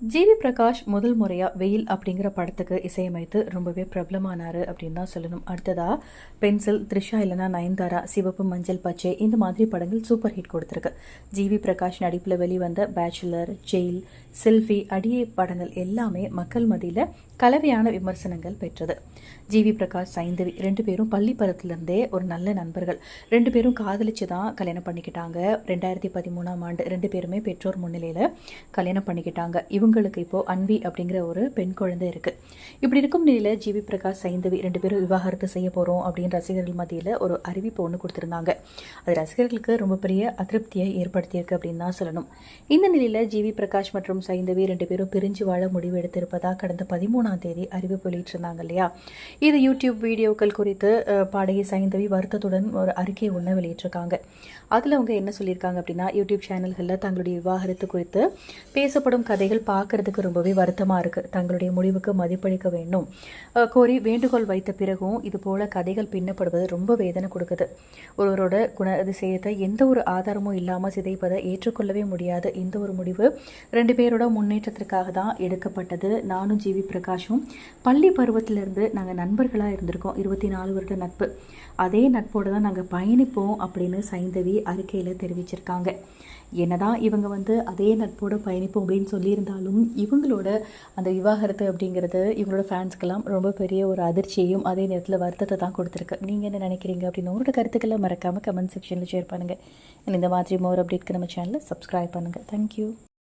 GV Prakash முதல் முறையாக வெயில் அப்படிங்கிற படத்துக்கு இசையமைத்து ரொம்பவே பிரபலமானார் அப்படின்னு தான் சொல்லணும். அடுத்ததாக பென்சில் த்ரிஷா இல்லைனா நயன்தாரா சிவப்பு மஞ்சள் பச்சை இந்த மாதிரி படங்கள் சூப்பர் ஹிட் கொடுத்துருக்கு. ஜிவி பிரகாஷ் நடிப்பில் வெளிவந்த பேச்சுலர் ஜெயில் செல்ஃபி அடியே படங்கள் எல்லாமே மக்கள் மத்தியில் கலவையான விமர்சனங்கள் பெற்றது. ஜிவி பிரகாஷ் சைந்தவி ரெண்டு பேரும் பள்ளி பருவத்திலேருந்தே ஒரு நல்ல நண்பர்கள். ரெண்டு பேரும் காதலிச்சு தான் கல்யாணம் பண்ணிக்கிட்டாங்க. ரெண்டாயிரத்தி பதிமூணாம் ஆண்டு ரெண்டு பேருமே பெற்றோர் முன்னிலையில் கல்யாணம் பண்ணிக்கிட்டாங்க. இவங்க இவங்களுக்கு இப்போது அன்பி அப்படிங்கிற ஒரு பெண் குழந்தை இருக்குது இப்படி இருக்கும் நிலையில் ஜிவி பிரகாஷ் சைந்தவி ரெண்டு பேரும் விவாகரத்து செய்ய போகிறோம் அப்படின்னு ரசிகர்கள் மத்தியில் ஒரு அறிவிப்பு ஒன்று கொடுத்துருந்தாங்க. அது ரசிகர்களுக்கு ரொம்ப பெரிய அதிருப்தியை ஏற்படுத்தியிருக்கு அப்படின்னு தான் சொல்லணும். இந்த நிலையில் ஜிவி பிரகாஷ் மற்றும் சைந்தவி ரெண்டு பேரும் பிரிஞ்சு வாழ முடிவு எடுத்திருப்பதாக கடந்த பதிமூணாம் தேதி அறிவிப்பு வெளியிட்டிருந்தாங்க இல்லையா? இது யூடியூப் வீடியோக்கள் குறித்து பாடகி சைந்தவி வருத்தத்துடன் ஒரு அறிக்கை ஒன்று வெளியிட்டிருக்காங்க. அதில் அவங்க என்ன சொல்லியிருக்காங்க அப்படின்னா யூடியூப் சேனல்களில் தங்களுடைய விவாகரத்து குறித்து பேசப்படும் கதைகள் பா பார்க்கறதுக்கு ரொம்பவே வருத்தமாக இருக்குது தங்களுடைய முடிவுக்கு மதிப்பளிக்க வேண்டும். கோரி வேண்டுகோள் வைத்த பிறகும் இது போல கதைகள் பின்னப்படுவது ரொம்ப வேதனை கொடுக்குது. ஒருவரோட குண அதிசயத்தை எந்த ஒரு ஆதாரமும் இல்லாமல் சிதைப்பதை ஏற்றுக்கொள்ளவே முடியாது. இந்த ஒரு முடிவு ரெண்டு பேரோட முன்னேற்றத்திற்காக தான் எடுக்கப்பட்டது. நானும் ஜிவி பிரகாஷும் பள்ளி பருவத்திலிருந்து நாங்கள் நண்பர்களாக இருந்திருக்கோம். இருபத்தி நாலு வருட நட்பு. அதே நட்போடு தான் நாங்கள் பயணிப்போம் அப்படின்னு சைந்தவி அறிக்கையில் தெரிவிச்சிருக்காங்க. என்னதான் இவங்க வந்து அதே நட்போடு பயணிப்போம் அப்படின்னு சொல்லியிருந்தாலும் இவங்களோட அந்த விவாகரத்து அப்படிங்கிறது இவங்களோட ஃபேன்ஸ்க்கெல்லாம் ரொம்ப பெரிய ஒரு அதிர்ச்சியையும் அதே நேரத்தில் வருத்தத்தை தான் கொடுத்துருக்கு. நீங்கள் என்ன நினைக்கிறீங்க அப்படின்னு உங்களோட கருத்துக்களை மறக்காமல் கமெண்ட் செக்ஷனில் ஷேர் பண்ணுங்கள் இந்த மாதிரி மோர் அப்டேட்க்கு நம்ம சேனலை சப்ஸ்கிரைப் பண்ணுங்கள் தேங்க்யூ